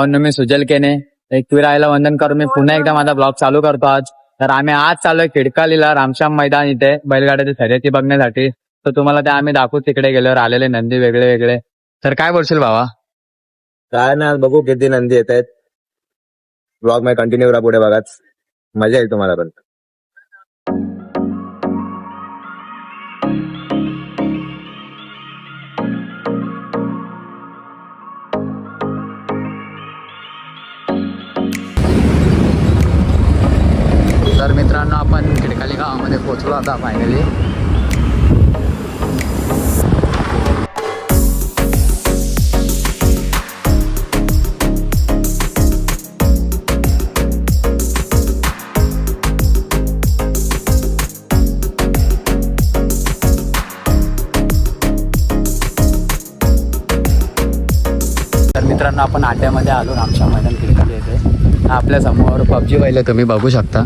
भावांनो मी सुजल केने. एकवीर आईला वंदन करून मी पुन्हा एकदा माझा ब्लॉग चालू करतो आज. तर आम्ही आज चालू आहे खिडकालीला रामश्याम मैदान इथे बैलगाड्याची शर्यती बघण्यासाठी. तर तुम्हाला ते आम्ही दाखवू तिकडे गेल्यावर आलेले नंदी वेगळे वेगळे. तर काय बोलशील भावा? काय ना बघू किती नंदी येत आहेत. ब्लॉगमध्ये कंटिन्यू राहा पुढे बघाच. मजा येईल तुम्हाला पण. गावामध्ये आता फायनली तर मित्रांनो आपण आट्यामध्ये आलो रामशा मैदान क्रिकेट येते आपल्यासमोर पबजी पाहिलं तुम्ही बघू शकता.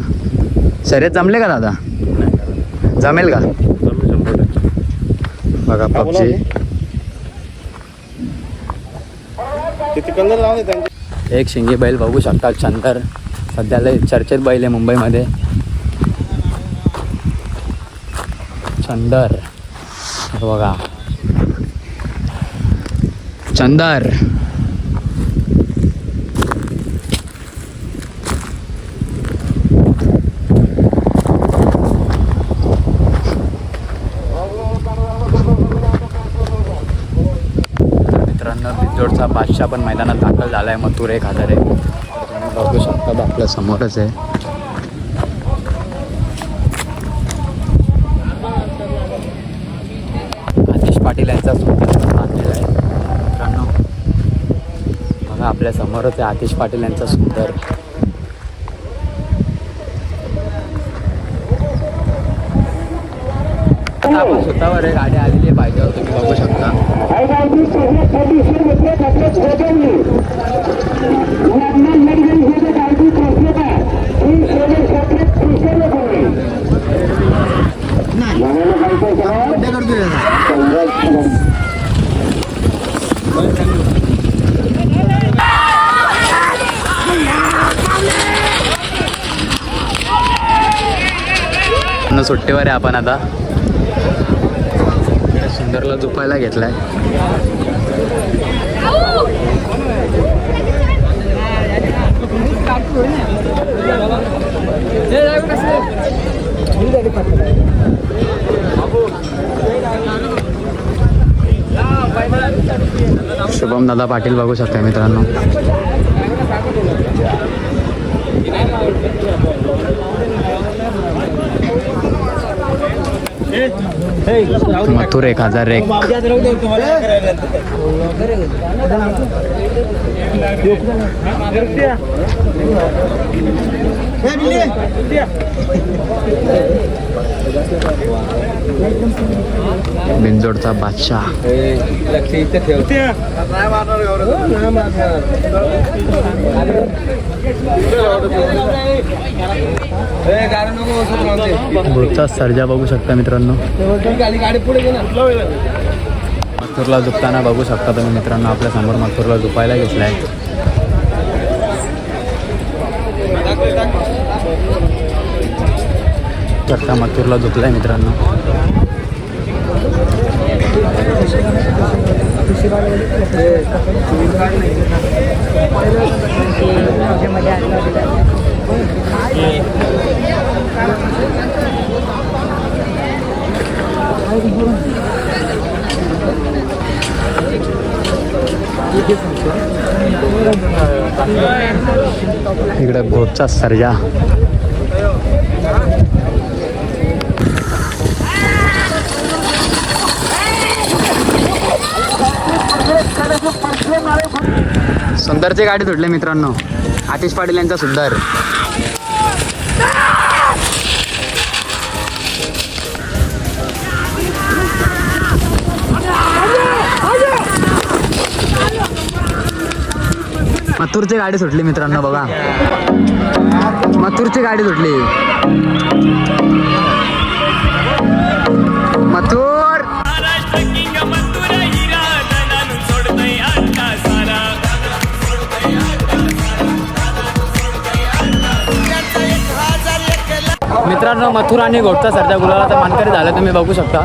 शर्यत जमले का दादा? जमेल का? बघा पबजी. एक शिंगी बैल बघू शकता चंदर सध्याला चर्चेत बैल आहे मुंबईमध्ये. चंदर बघा. चंदर तर मित्रांनो बिजोडचा बादशाह पण मैदानात दाखल झाला आहे मथुर एक हजार. आहे तर तुम्ही बघू शकता आपल्या समोरच आहे. आतिश पाटील यांचा सुंदर आहे मित्रांनो बघा आपल्या समोरच आहे आतिश पाटील यांचा सुंदर आता आपण स्वतःवर गाडी आलेली आहे पाहिजे तुम्ही बघू शकता. सुट्टीवर आहे आपण आता सुंदरला झोपायला घेतलाय. शुभम दादा पाटील बघू शकता मित्रांनो. मथुर एक हजार एक. बिंजोडचा बादशाह. भूतचा सर्जा बघू शकता मित्रांनो. मथुरला झुकताना बघू शकता तुम्ही मित्रांनो आपल्यासमोर मथुरला झुपायला घेतलाय. चट्टा मथुरला झुकलाय मित्रांनो. इकडे भोटचा सर्जा. सुंदरचे गाडी धुडले मित्रांनो. आतिश पाटील यांचा सुंदर. मथुरची गाडी सुटली मित्रांनो बघा. मथुरची गाडी सुटली. मथुर! मित्रांनो मथुर आणि घोटचा सरच्या गुलाला तर मानकरी झालं तुम्ही बघू शकता.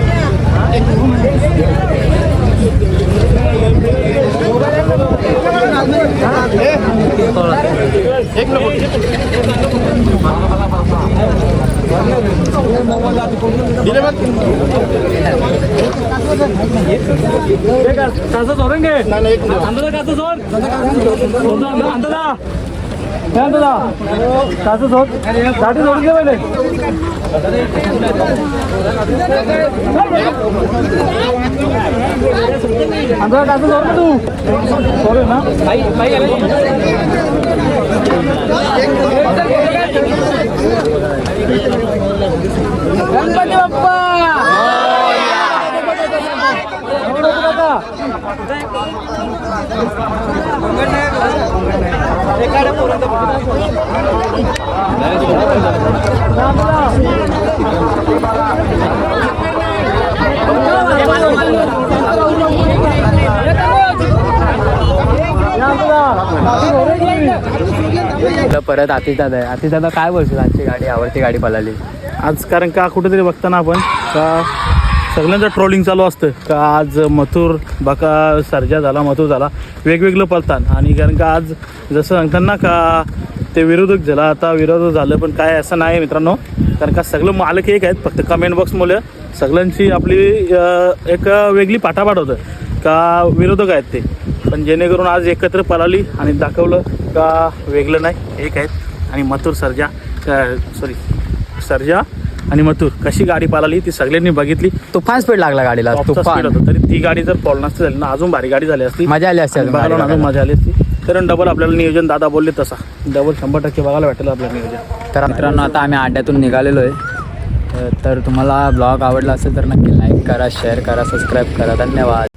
कसं सोडून घे अंदाजा कसं सोड अंदाजा काय अंदाजा कसं सोड. गाठी सोडून घे पहिले. अंदाजा कसं सोड ना तू. सोड ना. गणपती बाप्पा. इथं परत अतिदादा आहे. अतिदादा काय बोलशील? आजची गाडी आवडती गाडी पळाली. आज कारण का कुठेतरी बघताना आपण का सगळ्यांचं ट्रोलिंग चालू असतं. का आज मथुर बाका सर्जा झाला मथुर झाला. वेगवेगळं पळतात. आणि कारण का आज जसं सांगतात ना का ते विरोधक झाला आता विरोधक झालं पण काय असं नाही मित्रांनो. कारण का सगळं मालक एक आहेत फक्त कमेंट बॉक्समुळे सगळ्यांची आपली एक वेगळी पाठापाठ होतं. का विरोधक आहेत ते. पण जेणेकरून आज एकत्र पळाली आणि दाखवलं का वेगळं नाही. एक आहेत. आणि मथुर सर्जा सॉरी सर्जा आणि मथुर कशी गाडी पालाली ती सगळ्यांनी बघितली. तुफान स्पीड लागला गाडीला तुफान. होता. तरी ती गाडी जर पॉल नसती झाली ना अजून भारी गाडी झाली असती. मजा आली असते अजून बघायला. मजा आली असती. कारण डबल आपल्याला नियोजन दादा बोलले तसा. डबल शंभर टक्के बघायला भेटेल आपल्याला नियोजन. तर मित्रांनो आता आम्ही अड्ड्यातून निघालेलो आहे. तर तुम्हाला ब्लॉग आवडला असेल तर नक्की लाईक करा शेअर करा सबस्क्राईब करा. धन्यवाद.